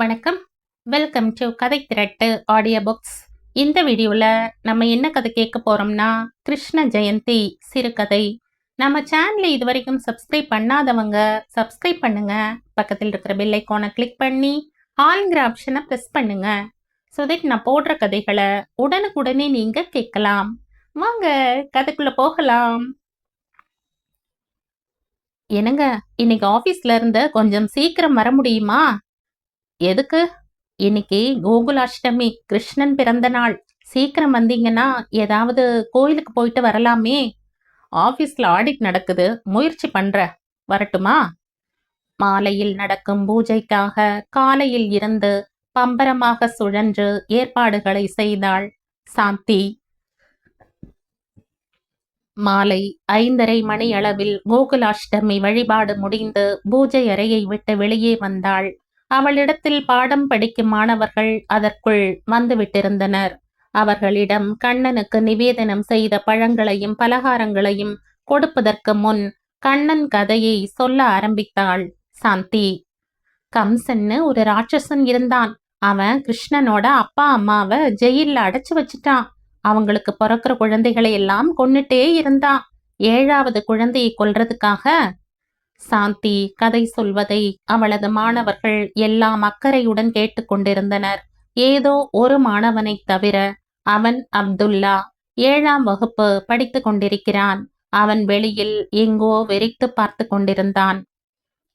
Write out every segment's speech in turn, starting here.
வணக்கம். Welcome to கதை திரட்டு audio books இந்த வீடியோவில் நம்ம என்ன கதை கேட்க போகிறோம்னா கிருஷ்ண ஜெயந்தி சிறுகதை. நம்ம சேனலை இது வரைக்கும் சப்ஸ்கிரைப் பண்ணாதவங்க சப்ஸ்கிரைப் பண்ணுங்க. பக்கத்தில் இருக்கிற பெல் ஐக்கானை கிளிக் பண்ணி ஆல்ங்கிற ஆப்ஷனை ப்ரெஸ் பண்ணுங்க. ஸோ தட் நான் போடுற கதைகளை உடனுக்குடனே நீங்கள் கேட்கலாம். வாங்க கதைக்குள்ளே போகலாம். என்னங்க இன்னைக்கு ஆஃபீஸ்ல இருந்து கொஞ்சம் சீக்கிரம் வர முடியுமா? எதுக்கு? இன்னைக்கு கோகுலாஷ்டமி கிருஷ்ணன் பிறந்த நாள். சீக்கிரம் வந்தீங்கன்னா ஏதாவது கோயிலுக்கு போயிட்டு வரலாமே. ஆபீஸ்ல ஆடிட் நடக்குது. முயற்சி பண்ற. வரட்டுமா? மாலையில் நடக்கும் பூஜைக்காக காலையில் இருந்து பம்பரமாக சுழன்று ஏற்பாடுகளை செய்தாள் சாந்தி. மாலை ஐந்தரை மணி அளவில் கோகுலாஷ்டமி வழிபாடு முடிந்து பூஜை அறையை விட்டு வெளியே வந்தாள். அவளிடத்தில் பாடம் படிக்கும் மாணவர்கள் அதற்குள் வந்துவிட்டிருந்தனர். அவர்களிடம் கண்ணனுக்கு நிவேதனம் செய்த பழங்களையும் பலகாரங்களையும் கொடுப்பதற்கு முன் கண்ணன் கதையை சொல்ல ஆரம்பித்தாள். சாந்தி கம்சன்னு ஒரு ராட்சசன் இருந்தான். அவன் கிருஷ்ணனோட அப்பா அம்மாவை ஜெயிலில் அடைச்சு வச்சுட்டான். அவங்களுக்கு பிறக்கிற குழந்தைகளை எல்லாம் கொன்னுட்டே இருந்தான். ஏழாவது குழந்தையை கொல்றதுக்காக சாந்தி கதை சொல்வதை அவளது மாணவர்கள் எல்லாம் அக்கறையுடன் கேட்டுக்கொண்டிருந்தனர் ஏதோ ஒரு மாணவனை தவிர அவன் அப்துல்லா ஏழாம் வகுப்பு படித்து கொண்டிருக்கிறான். அவன் வெளியில் எங்கோ வெறித்து பார்த்து கொண்டிருந்தான்.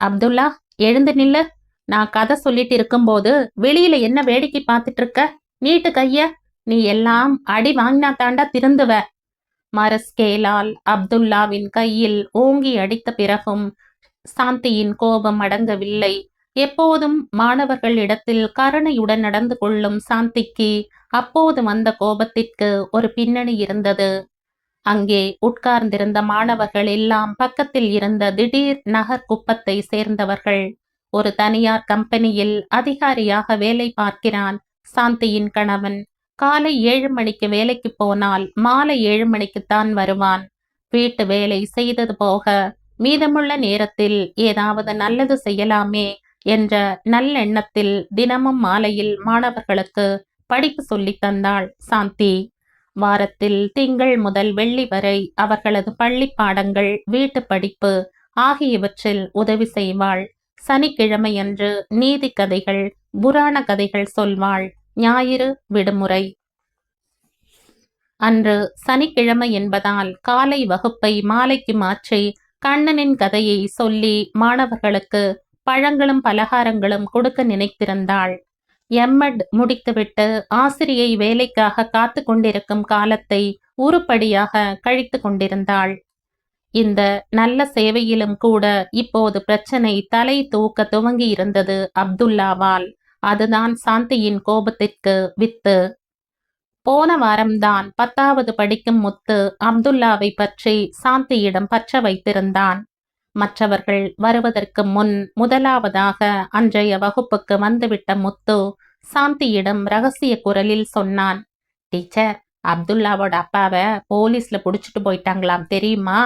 அப்துல்லா எழுந்து நில்லு. நான் கதை சொல்லிட்டு இருக்கும்போது வெளியில என்ன வேடிக்கை பார்த்துட்டு இருக்க நீட்டு கைய. நீ எல்லாம் அடி வாங்கினா தாண்டா திருந்துவ. மரஸ்கேலால் அப்துல்லாவின் கையில் ஓங்கி அடித்த பிறகும் சாந்தியின் கோபம் அடங்கவில்லை. எப்போதும் மாணவர்களிடத்தில் கருணையுடன் நடந்து கொள்ளும் சாந்திக்கு அப்போது வந்த கோபத்திற்கு ஒரு பின்னணி இருந்தது. அங்கே உட்கார்ந்திருந்த மாணவர்கள் எல்லாம் பக்கத்தில் இருந்த திடீர் நகர் குப்பத்தை சேர்ந்தவர்கள். ஒரு தனியார் கம்பெனியில் அதிகாரியாக வேலை பார்க்கிறான் சாந்தியின் கணவன். காலை ஏழு மணிக்கு வேலைக்கு போனால் மாலை ஏழு மணிக்குத்தான் வருவான். வீட்டு வேலை செய்தது போக மீதமுள்ள நேரத்தில் ஏதாவது நல்லது செய்யலாமே என்ற நல்லெண்ணத்தில் தினமும் மாலையில் மாணவர்களுக்கு படிப்பு சொல்லித் தந்தாள் சாந்தி. வாரத்தில் திங்கள் முதல் வெள்ளி வரை அவர்களது பள்ளி பாடங்கள் வீட்டு படிப்பு ஆகியவற்றில் உதவி செய்வாள். சனிக்கிழமையன்று நீதி கதைகள் புராண கதைகள் சொல்வாள் ஞாயிறு விடுமுறை. அன்று சனிக்கிழமை என்பதால் காலை வகுப்பை மாலைக்கு மாற்றி கண்ணனின் கதையை சொல்லி மாணவர்களுக்கு பழங்களும் பலகாரங்களும் கொடுக்க நினைத்திருந்தாள். எம்எட் முடித்துவிட்டு ஆசிரியை வேலைக்காக காத்து கொண்டிருக்கும் காலத்தை உருப்படியாக கழித்து கொண்டிருந்தாள். இந்த நல்ல சேவையிலும் கூட இப்போது பிரச்சனை தலை தூக்க துவங்கி இருந்தது அப்துல்லாவால். அதுதான் சாந்தியின் கோபத்திற்கு வித்து போன வாரம்தான் பத்தாவது படிக்கும் முத்து அப்துல்லாவை பற்றி சாந்தியிடம் பற்ற வைத்திருந்தான். மற்றவர்கள் வருவதற்கு முன் முதலாவதாக அன்றைய வகுப்புக்கு வந்துவிட்ட முத்து சாந்தியிடம் ரகசிய குரலில் சொன்னான். டீச்சர் அப்துல்லாவோட அப்பாவை போலீஸ்ல புடிச்சிட்டு போயிட்டாங்களாம் தெரியுமா?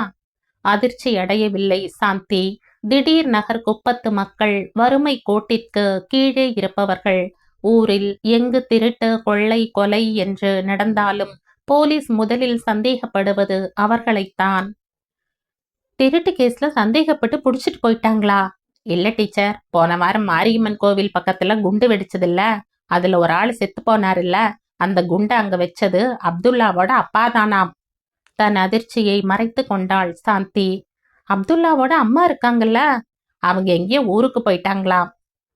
அதிர்ச்சி அடையவில்லை சாந்தி. திடீர் நகர் குப்பத்து மக்கள் வறுமை கோட்டிற்கு கீழே இருப்பவர்கள் ஊரில் எங்கு திருட்டு கொள்ளை கொலை என்று நடந்தாலும் போலீஸ் முதலில் சந்தேகப்படுவது அவர்களைத்தான். திருட்டு கேஸ்ல சந்தேகப்பட்டு புடிச்சிட்டு போயிட்டாங்களா? இல்ல டீச்சர் போன வாரம் மாரியம்மன் கோவில் பக்கத்துல குண்டு வெடிச்சது இல்ல அதுல ஒரு ஆள் செத்து போனாருல்ல? அந்த குண்டை அங்க வச்சது அப்துல்லாவோட அப்பா தானாம். தன் அதிர்ச்சியை மறைத்து கொண்டாள் சாந்தி. அப்துல்லாவோட அம்மா இருக்காங்கல்ல? அவங்க எங்கேயோ ஊருக்கு போயிட்டாங்களாம்.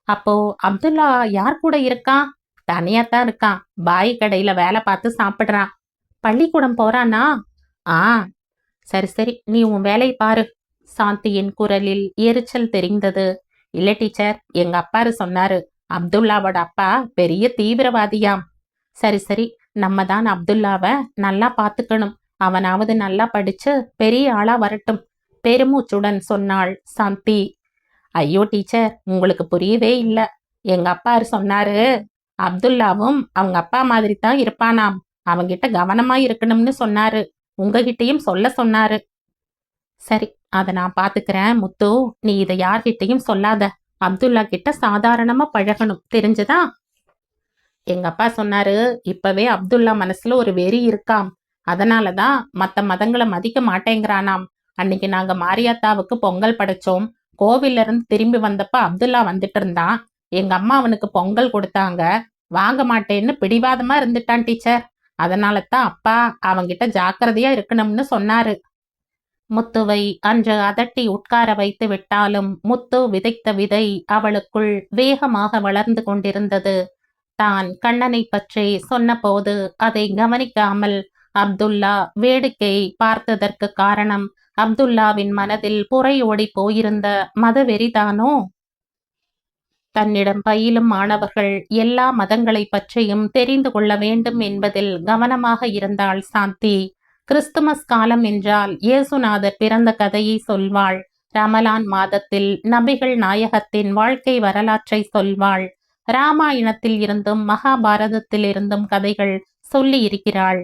அப்போ அப்துல்லா யார் கூட இருக்கான் தனியா தான் இருக்கான். பாய் கடையில வேலை பார்த்து சாப்பிடுறான். பள்ளிக்கூடம் போறானா? ஆ. சரி சரி. நீ உன் வேலையை பாரு. சாந்தியின் குரலில் எரிச்சல் தெரிந்தது. இல்ல டீச்சர். எங்க அப்பாரு சொன்னாரு அப்துல்லாவோட அப்பா பெரிய தீவிரவாதியாம். சரி சரி. நம்ம தான் அப்துல்லாவை நல்லா பார்த்துக்கணும். அவனாவது நல்லா படிச்சு பெரிய ஆளா வரட்டும். பெருமூச்சுடன் சொன்னாள் சாந்தி. ஐயோ டீச்சர் உங்களுக்கு புரியவே இல்லை. எங்க அப்பாரு சொன்னாரு அப்துல்லாவும் அவங்க அப்பா மாதிரி தான் இருப்பானாம். அவங்கிட்ட கவனமா இருக்கணும்னு சொன்னாரு. உங்ககிட்டயும் சொல்ல சொன்னாரு. சரி அதை நான் பாத்துக்கிறேன். முத்து நீ இதை யார்கிட்டையும் சொல்லாத. அப்துல்லா கிட்ட சாதாரணமா பழகணும். தெரிஞ்சதா? எங்க அப்பா சொன்னாரு இப்பவே அப்துல்லா மனசுல ஒரு வெறி இருக்காம். அதனாலதான் மத்த மதங்களை மதிக்க மாட்டேங்கிறானாம். அன்னைக்கு நாங்க மாரியாத்தாவுக்கு பொங்கல் படைச்சோம். கோவில்ல இருந்து திரும்பி வந்தப்ப அப்துல்லா வந்துட்டு இருந்தான். எங்க அம்மா அவனுக்கு பொங்கல் கொடுத்தாங்க. வாங்க மாட்டேன்னு பிடிவாதமா இருந்துட்டான் டீச்சர். அதனால தான் அப்பா அவங்கிட்ட ஜாக்கிரதையா இருக்கணும்னு சொன்னாரு. முத்துவை அன்று அதட்டி உட்கார வைத்து விட்டாலும் முத்து விதைத்த விதை அவளுக்குள் வேகமாக வளர்ந்து கொண்டிருந்தது. தான் கண்ணனை பற்றி சொன்னபோது அதை கவனிக்காமல் அப்துல்லா வேடிக்கை பார்த்ததற்கு காரணம் அப்துல்லாவின் மனதில் புறையோடி போயிருந்த மதவெறிதானோ? தன்னிடம் பயிலும் மாணவர்கள் எல்லா மதங்களை பற்றியும் தெரிந்து கொள்ள வேண்டும் என்பதில் கவனமாக இருந்தாள் சாந்தி. கிறிஸ்துமஸ் காலம் என்றால் இயேசுநாதர் பிறந்த கதையை சொல்வாள். ரமலான் மாதத்தில் நபிகள் நாயகத்தின் வாழ்க்கை வரலாற்றை சொல்வாள். ராமாயணத்தில் இருந்தும் மகாபாரதத்தில் இருந்தும் கதைகள் சொல்லி இருக்கிறாள்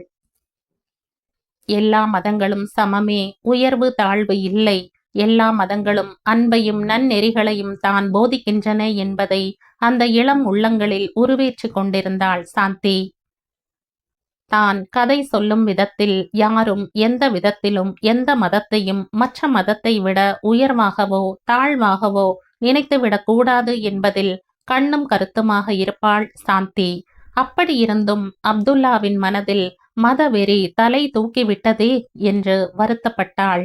எல்லா மதங்களும் சமமே உயர்வு தாழ்வு இல்லை. எல்லா மதங்களும் அன்பையும் நன்னெறிகளையும் தான் போதிக்கின்றன என்பதை அந்த இளம் உள்ளங்களில் உருவேற்றி கொண்டிருந்தாள் சாந்தி. தான் கதை சொல்லும் விதத்தில் யாரும் எந்த விதத்திலும் எந்த மதத்தையும் மற்ற மதத்தை விட உயர்வாகவோ தாழ்வாகவோ நினைத்துவிடக் கூடாது என்பதில் கண்ணும் கருத்துமாக இருப்பாள் சாந்தி. அப்படி இருந்தும் அப்துல்லாவின் மனதில் மதவெறி தலை தூக்கிவிட்டதே என்று வருத்தப்பட்டாள்.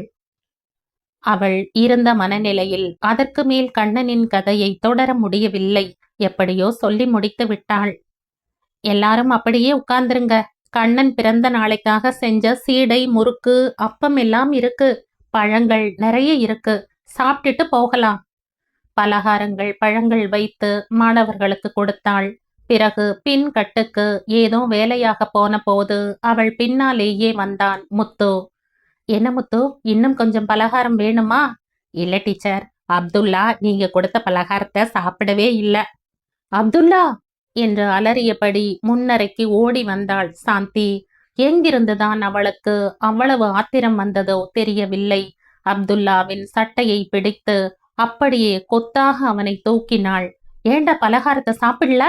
அவள் இருந்த மனநிலையில் அதற்கு மேல் கண்ணனின் கதையை தொடர முடியவில்லை. எப்படியோ சொல்லி முடித்து விட்டாள். எல்லாரும் அப்படியே உட்கார்ந்துருங்க. கண்ணன் பிறந்த நாளைக்காக செஞ்ச சீடை முறுக்கு அப்பம் எல்லாம் இருக்கு. பழங்கள் நிறைய இருக்கு. சாப்பிட்டுட்டு போகலாம். பலகாரங்கள் பழங்கள் வைத்து மாணவர்களுக்கு கொடுத்தாள். பிறகு பின் கட்டுக்கு ஏதோ வேலையாக போன போது அவள் பின்னாலேயே வந்தான் முத்து. என்ன முத்து இன்னும் கொஞ்சம் பலகாரம் வேணுமா? இல்ல டீச்சர் அப்துல்லா நீங்க கொடுத்த பலகாரத்தை சாப்பிடவே இல்ல. அப்துல்லா? என்று அலறியபடி முன்னரைக்கு ஓடி வந்தாள் சாந்தி. எங்கிருந்துதான் அவளுக்கு அவ்வளவு ஆத்திரம் வந்ததோ தெரியவில்லை. அப்துல்லாவின் சட்டையை பிடித்து அப்படியே கொத்தாக அவனை தூக்கினாள். ஏண்ட பலகாரத்தை சாப்பிடல?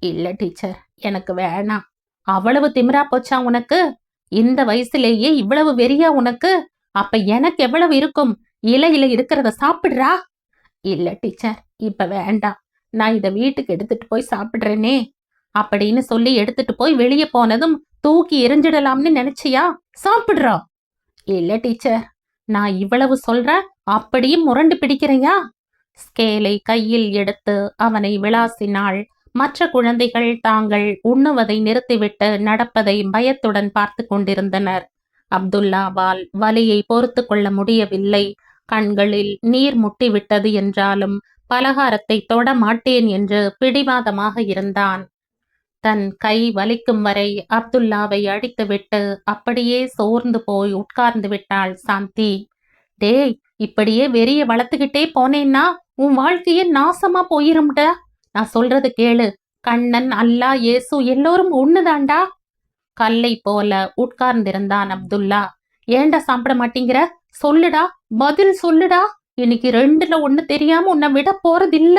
இல்ல டீச்சர் எனக்கு வேணாம். அவ்வளவு திமிரா போச்சா உனக்கு? இந்த வயசுலேயே இவ்வளவு வெறியா உனக்கு? அப்ப எனக்கு எவ்வளவு இருக்கும்? இலையில இருக்கிறத சாப்பிடுறா? இல்ல டீச்சர் இப்ப வேண்டாம். நான் இத வீட்டுக்கு எடுத்துட்டு போய் சாப்பிடுறேனே. அப்படின்னு சொல்லி எடுத்துட்டு போய் வெளியே போனதும் தூக்கி எரிஞ்சிடலாம்னு நினைச்சியா? சாப்பிடுறா? இல்ல டீச்சர் நான் இவ்வளவு சொல்ற அப்படியும் முரண்டு பிடிக்கிறையா? ஸ்கேலை கையில் எடுத்து அவனை விளாசினாள். மற்ற குழந்தைகள் தாங்கள் உண்ணுவதை நிறுத்திவிட்டு நடப்பதை பயத்துடன் பார்த்து கொண்டிருந்தனர். அப்துல்லாவால் வலியை பொறுத்து கொள்ள முடியவில்லை. கண்களில் நீர் முட்டிவிட்டது என்றாலும் பலகாரத்தை தொட மாட்டேன் என்று பிடிவாதமாக இருந்தான். தன் கை வலிக்கும் வரை அப்துல்லாவை அடித்துவிட்டு அப்படியே சோர்ந்து போய் உட்கார்ந்து விட்டாள் சாந்தி. டேய் இப்படியே வெறிய வளர்த்துக்கிட்டே போனேன்னா உன் வாழ்க்கையே நாசமா போயிரும்ட. நான் சொல்றது கேளு. கண்ணன் அல்லா இயேசு எல்லோரும் ஒண்ணுதாண்டா? கல்லை போல உட்கார்ந்திருந்தான் அப்துல்லா. ஏண்டா சாப்பிட மாட்டேங்கிற? சொல்லுடா பதில் சொல்லுடா. இன்னைக்கு ரெண்டுல ஒண்ணு தெரியாம உன்னை விட போறதில்ல.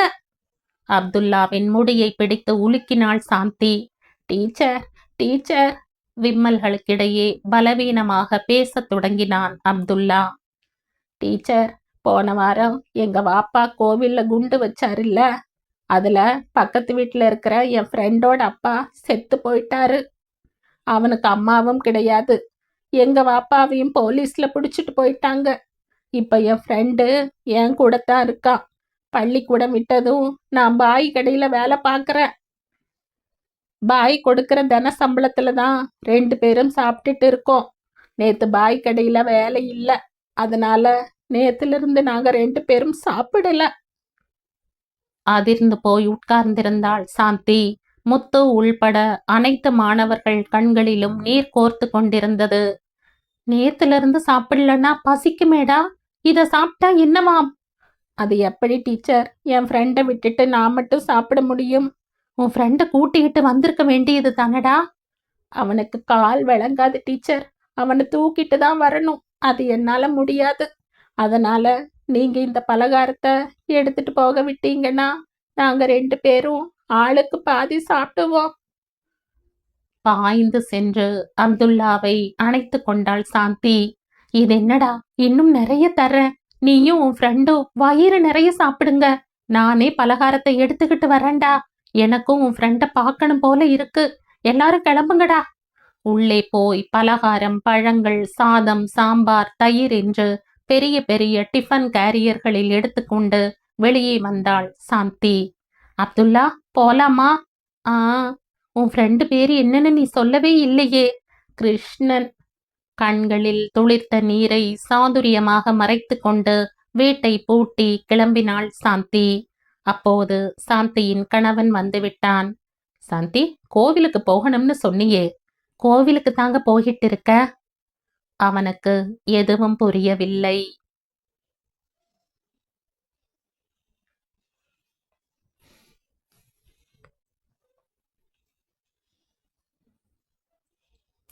அப்துல்லாவின் முடியை பிடித்து உலுக்கினாள் சாந்தி. டீச்சர் டீச்சர் விம்மல்களுக்கிடையே பலவீனமாக பேசத் தொடங்கினான் அப்துல்லா. டீச்சர் போன வாரம் எங்க வாப்பா கோவில்ல குண்டு வச்சாருல்ல? அதில் பக்கத்து வீட்டில் இருக்கிற என் ஃப்ரெண்டோட அப்பா செத்து போயிட்டாரு. அவனுக்கு அம்மாவும் கிடையாது. எங்க வாப்பாவையும் போலீஸில் பிடிச்சிட்டு போயிட்டாங்க. இப்போ என் ஃப்ரெண்டு என் கூட தான் இருக்கான் பள்ளிக்கூடம் விட்டதும் நான் பாய் கடையில் வேலை பார்க்குறேன். பாய் கொடுக்குற தன சம்பளத்துல தான் ரெண்டு பேரும் சாப்பிட்டுட்டு இருக்கோம். நேற்று பாய் கடையில் வேலை இல்லை. அதனால நேற்றுலேருந்து இருந்து ரெண்டு பேரும் சாப்பிடல. அதிர்ந்து போய் உட்கார்ந்திருந்தாள் சாந்தி. முத்து உள்பட அனைத்து மாணவர்கள் கண்களிலும் நீர் கோர்த்து கொண்டிருந்தது. நேத்துல இருந்து சாப்பிடலன்னா பசிக்குமேடா? இத சாப்பிட்டா என்னவாம்? அது எப்படி டீச்சர்? என் ஃப்ரெண்டை விட்டுட்டு நான் மட்டும் சாப்பிட முடியும்? உன் ஃப்ரெண்டை கூட்டிக்கிட்டு வந்திருக்க வேண்டியது தானடா? அவனுக்கு கால் விளங்காது டீச்சர். அவனை தூக்கிட்டு தான் வரணும். அது என்னால முடியாது. அதனால நீங்க இந்த பலகாரத்தை எடுத்துட்டு போக விட்டீங்கன்னா நாங்க ரெண்டு பேரும் ஆளுக்கு பாதி சாப்பிடுவோம். பாய்ந்து சென்று அப்துல்லாவை அணைத்து கொண்டாள் சாந்தி. இது என்னடா? இன்னும் நிறைய தர்றேன். நீயும் உன் ஃப்ரெண்டும் வயிறு நிறைய சாப்பிடுங்க. நானே பலகாரத்தை எடுத்துக்கிட்டு வரேன்டா. எனக்கும் உன் ஃப்ரெண்டை பார்க்கணும் போல இருக்கு. எல்லாரும் கிளம்புங்கடா. உள்ளே போய் பலகாரம் பழங்கள் சாதம் சாம்பார் தயிர் என்று பெரிய பெரிய டிஃபன் கேரியர்களில் எடுத்துக்கொண்டு வெளியே வந்தாள் சாந்தி. அப்துல்லா போலாமா? ஆ உன் ஃப்ரெண்டு பேரு என்னன்னு நீ சொல்லவே இல்லையே. கிருஷ்ணன் கண்களில் துளிர்த்த நீரை சாதுரியமாக மறைத்து கொண்டு வீட்டை பூட்டி கிளம்பினாள் சாந்தி. அப்போது சாந்தியின் கணவன் வந்து விட்டான். சாந்தி கோவிலுக்கு போகணும்னு சொன்னியே. கோவிலுக்கு தாங்க போயிட்டு இருக்க? அவனுக்கு எதுவும் புரியவில்லை.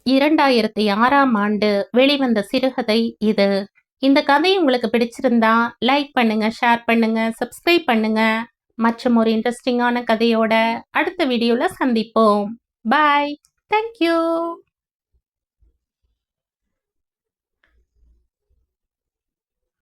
இரண்டாயிரத்தி ஆறாம் ஆண்டு வெளிவந்த சிறுகதை இது. இந்த கதை உங்களுக்கு பிடிச்சிருந்தா லைக் பண்ணுங்க ஷேர் பண்ணுங்க சப்ஸ்கிரைப் பண்ணுங்க. மற்றும் ஒரு இன்ட்ரெஸ்டிங்கான கதையோட அடுத்த வீடியோல சந்திப்போம். Bye thank you